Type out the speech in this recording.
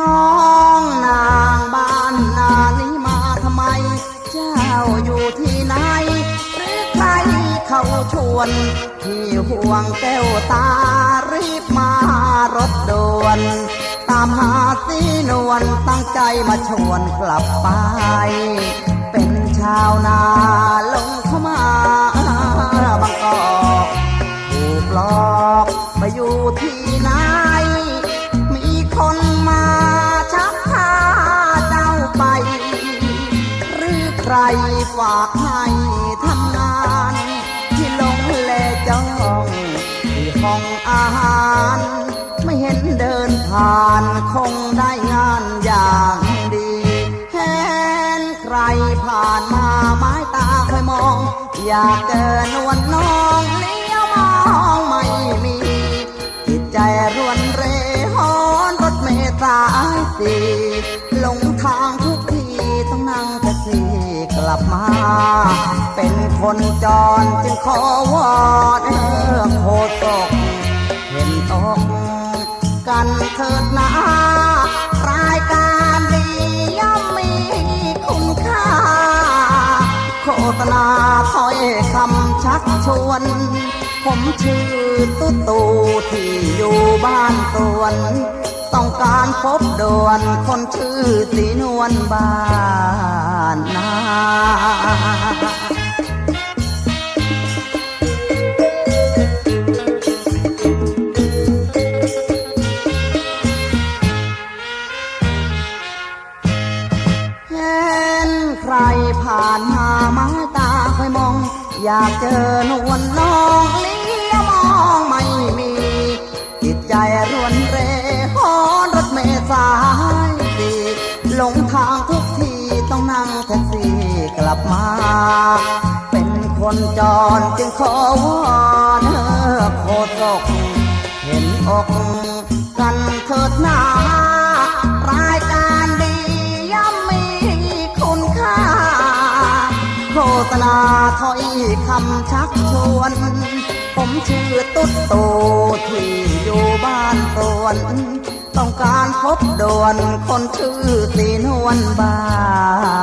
น้องนางบ้านนานี้มาทำไม เจ้าอยู่ที่ไหนหรือใครเขาชวน ที่ห่วงแก้วตารีบมารถด่วน ตามหาสีนวลตั้งใจมาชวนกลับไป เป็นชาวนาลงเข้ามา รือใครฝากให้ทำงาน ที่ลงแลจ้องที่ห้องอาหาร ไม่เห็นเดินผ่านคงได้งานอย่างดีเห็นใครผ่านมาไม้ตาคอยมอง อยากเจอนวลน้องเลี้ยวมองไม่มี จิตใจรวนเรหอนรถเมล์สายสีลงทางทุกทีต้องนั่งแท็กซี่ กลับมา เป็นคนจรจึงขอวอนเออโคตก เห็นอกกันเถิดนะรายการดีย่อมมีคุณค่า โฆษณาถ้อยคำชักชวน ผมชื่อตุ๊ตูที่อยู่บ้านสวน ต้องการพบด่วนคนชื่อสีนวลบ้านนาเห็นใครผ่านมาไม้ตาคอยมอง อยากเจอนวล หลงทางทุกทีต้องนั่งแท็กซี่กลับมา เป็นคนจรจึงขอวอนเออโคตก เห็นอกกันเถิดหนารายการดีย่อมมีคุณค่า โฆษณาถอยคำชักชวน ผมชื่อตุ๊ดโตที่อยู่บ้านสวน ต้องการพบด่วนคนชื่อสีนวลบ้านนา